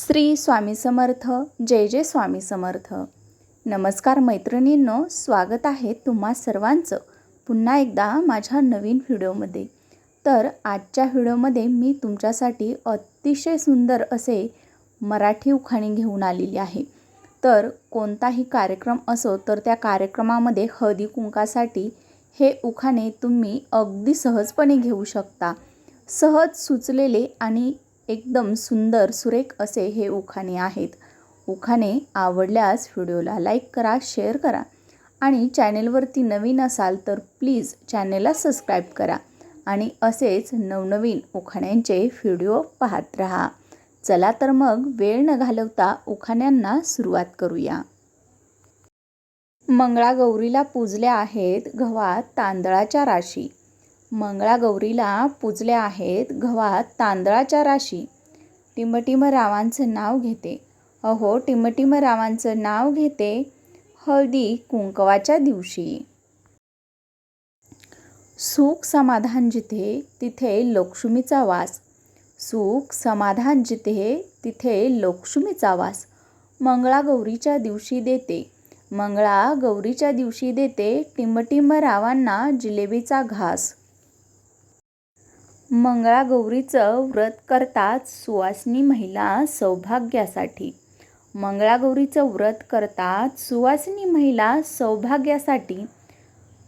श्री स्वामी समर्थ जय जय स्वामी समर्थ. नमस्कार मैत्रिणींनो स्वागत आहे तुम्हा सर्वांचं पुन्हा एकदा माझ्या नवीन व्हिडिओमध्ये. तर आजच्या व्हिडिओमध्ये मी तुमच्यासाठी अतिशय सुंदर असे मराठी उखाणे घेऊन आलेली आहे. तर कोणताही कार्यक्रम असो तर त्या कार्यक्रमामध्ये हळदी कुंकासाठी हे उखाणे तुम्ही अगदी सहजपणे घेऊ शकता. सहज सुचलेले आणि एकदम सुंदर सुरेख असे हे उखाणे आहेत. उखाणे आवडल्यास व्हिडिओला लाईक करा शेअर करा आणि चॅनेलवरती नवीन असाल तर प्लीज चॅनेलला सबस्क्राईब करा आणि असेच नवनवीन उखाण्यांचे व्हिडिओ पाहत राहा. चला तर मग वेळ न घालवता उखाण्यांना सुरुवात करूया. मंगळागौरीला पूजल्या आहेत गव्हात तांदळाच्या राशी. मंगळागौरीला पूजल्या आहेत गव्हात तांदळाच्या राशी. टिमटिम रावांचं नाव घेते. अहो टिमटिम रावांचं नाव घेते हळदी कुंकवाच्या दिवशी. सुख समाधान जिथे तिथे लक्ष्मीचा वास. सुख समाधान जिथे तिथे लक्ष्मीचा वास. मंगळागौरीच्या दिवशी देते. मंगळा गौरीच्या दिवशी देते टिमटिम रावांना जिलेबीचा घास. मंगळागौरीचं व्रत करतात सुवासिनी महिला सौभाग्यासाठी. मंगळागौरीचं व्रत करतात सुवासिनी महिला सौभाग्यासाठी.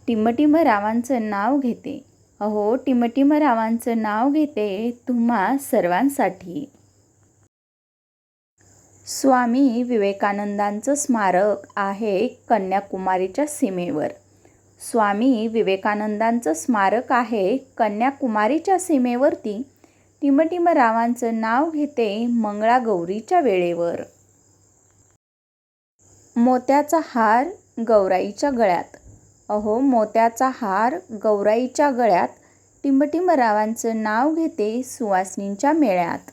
टिमटिम रावांचं नाव घेते. अहो टिमटिम रावांचं नाव घेते तुम्हा सर्वांसाठी. स्वामी विवेकानंदांचं स्मारक आहे कन्याकुमारीच्या सीमेवर. स्वामी विवेकानंदांचं स्मारक आहे कन्याकुमारीच्या सीमेवरती. टिमटिम रावांचं नाव घेते मंगळागौरीच्या वेळेवर. मोत्याचा हार गौराईच्या गळ्यात. अहो मोत्याचा हार गौराईच्या गळ्यात. टिमटिम रावांचं नाव घेते सुवासिनींच्या मेळ्यात.